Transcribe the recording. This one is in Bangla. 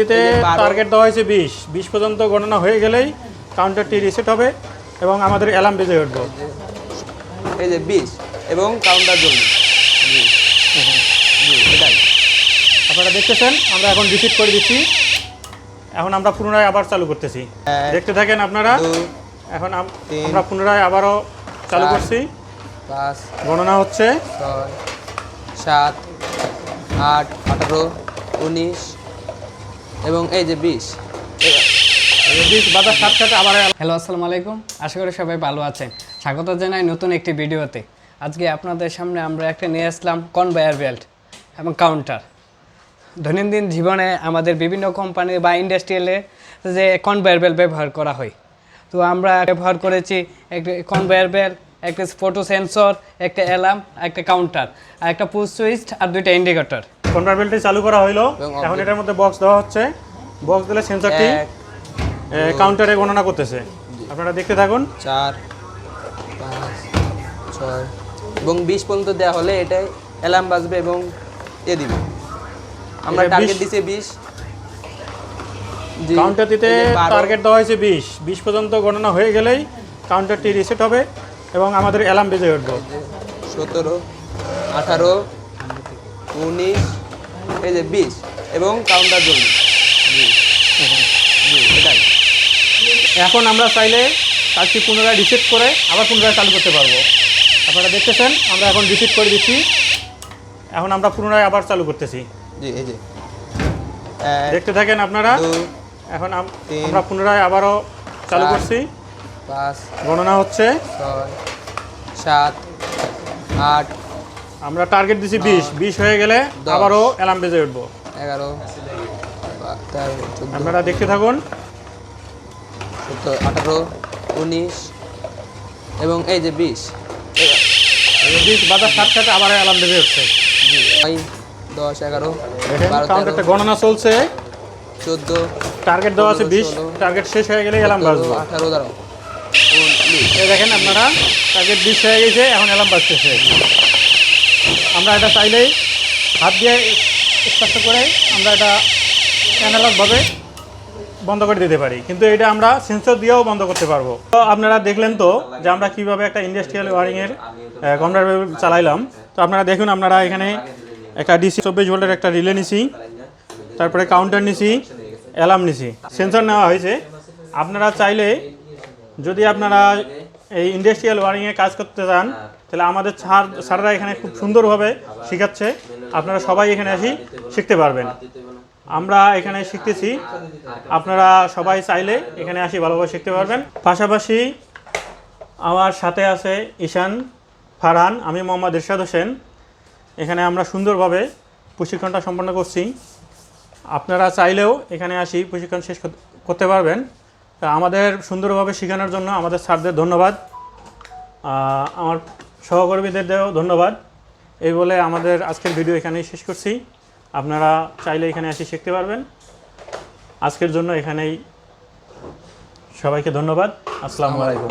দিতে। টার্গেট দেওয়া হয়েছে বিশ। বিশ পর্যন্ত গণনা হয়ে গেলেই কাউন্টারটি রিসেট হবে এবং আমাদের অ্যালার্ম বেজে উঠবে। এই যে বিশ এবং কাউন্টার জ্বলবে জি জি এটাই। আপনারা দেখতেছেন আমরা এখন রিসিট করে দিচ্ছি। এখন আমরা পুনরায় আবার চালু করতেছি। দেখতে থাকেন আপনারা এখন আমরা পুনরায় আবারও চালু করছি। গণনা হচ্ছে ছয় সাত আট আঠারো উনিশ এবং এই যে বিষ। বাজার আবার হ্যালো আসসালামু আলাইকুম। আশা করি সবাই ভালো আছেন। স্বাগত জানাই নতুন একটি ভিডিওতে। আজকে আপনাদের সামনে আমরা একটা নিয়ে আসলাম কনভেয়ার বেল্ট এবং কাউন্টার দৈনন্দিন জীবনে আমাদের বিভিন্ন কোম্পানি বা ইন্ডাস্ট্রিয়ালে যে কনভেয়ার বেল্ট ব্যবহার করা হয়। তো আমরা ব্যবহার করেছি একটা কনভেয়ার বেল্ট একটা ফটো সেন্সর একটা অ্যালার্ম একটা কাউন্টার আর একটা পুশ সুইচ আর দুইটা ইন্ডিকেটর কনভার বেল্টটি চালু করা হইল। এবং এখন এটার মধ্যে বক্স দেওয়া হচ্ছে। বক্স দিলে সেন্সরটি কাউন্টারে গণনা করতেছে। আপনারা দেখতে থাকুন। চার পাঁচ ছয় এবং বিশ পর্যন্ত দেওয়া হলে এটাই অ্যালার্ম বাজবে এবং এ দিবে। আমরা টার্গেট 20 দিছি বিশ। জি, কাউন্টার দিতে এই যে বারো, টার্গেট দেওয়া হয়েছে বিশ। বিশ পর্যন্ত গণনা হয়ে গেলেই কাউন্টারটি রিসেট হবে এবং আমাদের অ্যালার্ম বেজে উঠবে। সতেরো আঠারো উনিশ এই যে বিশ এবং কাউন্টার জন্য এটাই। এখন আমরা চাইলে কাজটি পুনরায় রিসেট করে আবার পুনরায় চালু করতে পারব। আপনারা দেখতেছেন আমরা এখন রিসেট করে দিচ্ছি। এখন আমরা পুনরায় আবার চালু করতেছি। জি এই যে। দেখতে থাকেন আপনারা। এখন আমরা পুনরায় আবারও চালু করছি। পাঁচ গণনা হচ্ছে। ছয় সাত আট আমরা টার্গেট দিছি বিশ। বিশ হয়ে গেলে। আবারও অ্যালার্ম বেজে উঠবো। এগারো বা- তেরো চোদ্দ। আপনারা দেখতে থাকুন। সতেরো আঠারো উনিশ এবং এই যে বিশ। বিশ বাজার সাথে সাথে আবার অ্যালার্ম বেজে উঠছে। জি এগারো দেখেন বারো কাউন্টারটা গণনা চলছে। চোদ্দ টার্গেট দেওয়া আছে পনেরো, বিশ। ষোলো, টার্গেট শেষ হয়ে গেলে অ্যালার্ম বাজবে। আঠারো দাঁড়াও। এই দেখেন আপনারা টার্গেট বিশ হয়ে গেছে এখন অ্যালার্ম বাজতেছে। আমরা এটা চাইলেই হাত দিয়ে স্পর্শ করে আমরা এটা অ্যানালগভাবে বন্ধ করে দিতে পারি। কিন্তু এটা আমরা সেন্সর দিয়েও বন্ধ করতে পারব। তো আপনারা দেখলেন তো যে আমরা কীভাবে একটা ইন্ডাস্ট্রিয়াল ওয়ারিংয়ের কনভার্টার চালাইলাম। তো আপনারা দেখুন, আপনারা এখানে একটা ডিসি চব্বিশ ভোল্টের একটা রিলে নিছি, তারপরে কাউন্টার নিছি অ্যালার্ম নিছি। সেন্সর নেওয়া হয়েছে। আপনারা চাইলে যদি আপনারা এই ইন্ডাস্ট্রিয়াল ওয়ারিংয়ে কাজ করতে চান তাহলে আমাদের স্যার স্যাররা এখানে খুব সুন্দরভাবে শেখাচ্ছে। আপনারা সবাই এখানে আসি, শিখতে পারবেন। আমরা এখানে শিখতেছি। আপনারা সবাই চাইলে এখানে আসি, ভালোভাবে শিখতে পারবেন। পাশাপাশি আমার সাথে আছে ঈশান ফারহান, আমি মোহাম্মদ ইরশাদ হোসেন। এখানে আমরা সুন্দরভাবে প্রশিক্ষণটা সম্পন্ন করছি। আপনারা চাইলেও এখানে আসি, প্রশিক্ষণ শেষ করতে পারবেন। আমাদের সুন্দরভাবে শেখানোর জন্য আমাদের স্যারদের ধন্যবাদ। আমার সহকর্মীদেরও ধন্যবাদ। এই বলে আমাদের আজকের ভিডিও এখানেই শেষ করছি। আপনারা চাইলে এখানে এসে শিখতে পারবেন। আজকের জন্য এখানেই সবাইকে ধন্যবাদ। আসসালামু আলাইকুম।